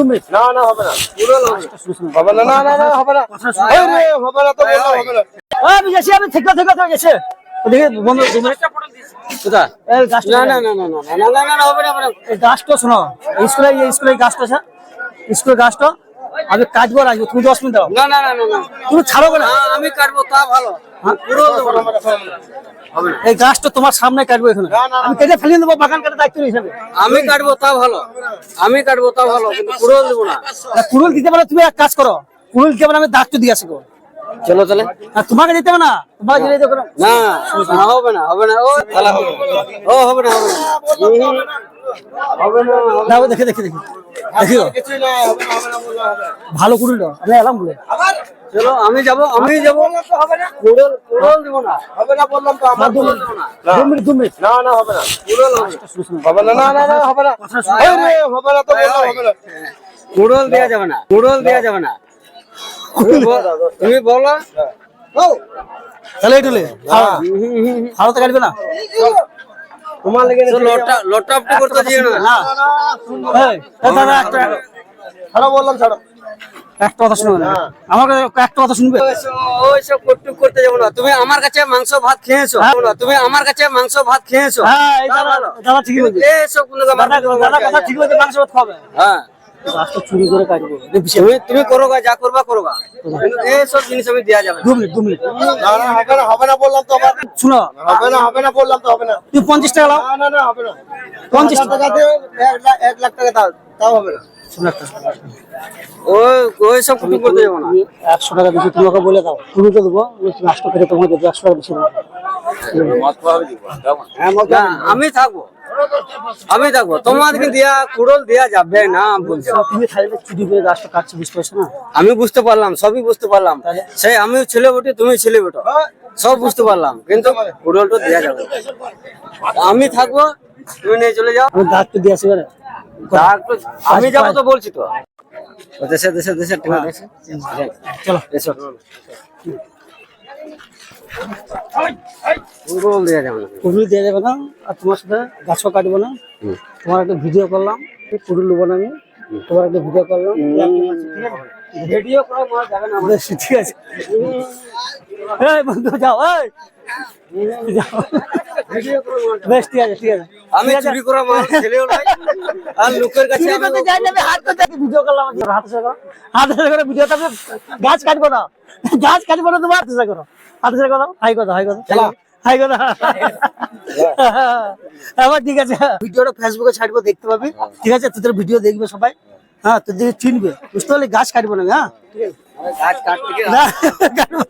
Minute না না হবে না হবে না না না না হবে না রে, হবে না তো হবে না আমি গেছি আমি থেকে থেকে থেকে গেছে দেখে বন্ধু দু মিনিট কোথায় এই গাছটা না না না না না না না না না হবে না এই গাছটা শোনো স্কুলে গাছটা আছে স্কুলের গাছটা আমি কাটবো রাখব তুমি দশ মিনিট দাও না না না না না। তুমি ছাড়ো না হ্যাঁ, আমি কাটবো তা ভালো। পুরো দেবো। না। হবে। না এই গাছটা তোমার সামনে কাটবো এখানে। আমি কেটে ফেলে দেবো বাগান কাটার দায়িত্ব হিসাবে আমি কাটবো তা ভালো। আমি কাটবো তা ভালো কিন্তু পুরো দেবো না। কুড়ুল দিতে পারো তুমি এক কাজ করো। কুড়ুল দিতে পারো আমি দায়িত্ব দিয়ে আসব চলো তাহলে। আর তোমাকে দিতে হবে না। তোমাকে দিলে না। না, হবে না হবে না। ও তাহলে হবে ও হবে না হবে না। হবে না দাও দেখে দেখে দেখি। দেখিও। না হবে না হবে ভালো কুড়ুল দাও। আমি এলাম বলে চলো আমি যাব আমি যাব। পুরো পুরো দেবো না। হবে না বললাম তো আমার দু মিনিট। দু মিনিট দু মিনিট। না না হবে না। পুরো হবে। না। না না না না হবে না। এই হবে না তো বললাম হবে না। কুড়োল দেওয়া যাবে না। কুড়োল দেওয়া যাবে না। তুমি বলো তাহলে এটা লে ভালো তো কাটবে না। তোমার লেগে আপনি করতে দিও না। না এই, এই দাদা একটা ছাড়ো বললাম ছাড়ো। একটা কথা শুনবে না আমার একটা কথা শুনবে? ওইসব কটুক করতে যাব না। তুমি আমার কাছে মাংস ভাত খেয়েছো? না, তুমি আমার কাছে মাংস ভাত খেয়েছো? হ্যাঁ দাদা দাদা ঠিকই বলছে। এইসব কোনো দাদা দাদা কথা ঠিক বলছে মাংস ভাত খাবে। হ্যাঁ। গাছটা চুরি করে কাটবো। এই বিশাল- তুমি তুমি করো গা, যা করবা করো গা। এইসব জিনিস আমি দেওয়া যাবে। দু মিনিট দু মিনিট। হবে না হবে না বললাম তো আবার। শুনো। হবে না হবে না বললাম তো হবে না। তুই পঞ্চাশ টাকা না না না হবে না। পঞ্চাশ টাকা দিয়ে এক লাখ টাকা দাও তাও হবে না। শোনো একটা ওই ওইসব কটুক করতে যাব না। তুমি একশো টাকা বেশি তোমাকে বলে দাও। তুমি তো দেবো গাছটা কেটে তোমাকে একশো টাকা বেশি হ্যাঁ, আমি থাকব। আমি থাকব। তোমাদেরকে দেয়া কুড়োল দেয়া যাবে না বলছো। তুমি থাকলে চুরি করে গাছটা কাটছে বুঝতে পারছ না? আমি বুঝতে পারলাম সবই বুঝতে পারলাম। সেই আমিও ছেলে বটে তুমি ছেলে বেটো। সব বুঝতে পারলাম কিন্তু কুড়োলটা দেয়া যাবে। আমি থাকব তুমি নিয়ে চলে যাও। আমি ডাক তো- আমি যাব তো বলছি তো। দেশে দেশে দেশে ঠিক আছে? চলো। যাবে না। দেওয়া যাবে না আর তোমার সাথে গাছও কাটবো না। তোমার একটা ভিডিও করলাম কুড়ুল নেব না আমি। তোমার একটা ভিডিও করলাম। ভিডিও করা মারা যাবে না বেশ, ঠিক আছে। এই বন্ধু যাও এই। বেশ ঠিক আছে ঠিক আছে। আমি চুরি করা মাল ছেলেও নাই আর লোকের কাছে চুরি আমি করতে যাই না, হাত করতে ভিডিও করলাম হাতে হাতে ভিডিও গাছ কাটবো না। গাছ কাটবো না তোমার। হাতে করো। হাতে করো। হাই কথা হাই কথা হাই কথা আবার ঠিক আছে। ভিডিওটা ফেসবুকে ছাড়বো দেখতে পাবি। ঠিক আছে তোদের ভিডিও দেখবে সবাই। হ্যাঁ তোদের চিনবে বুঝতে পারলি গাছ কাটবো না আমি, হ্যাঁ? গাছ কাটতে গিয়ে না, কাটবো না।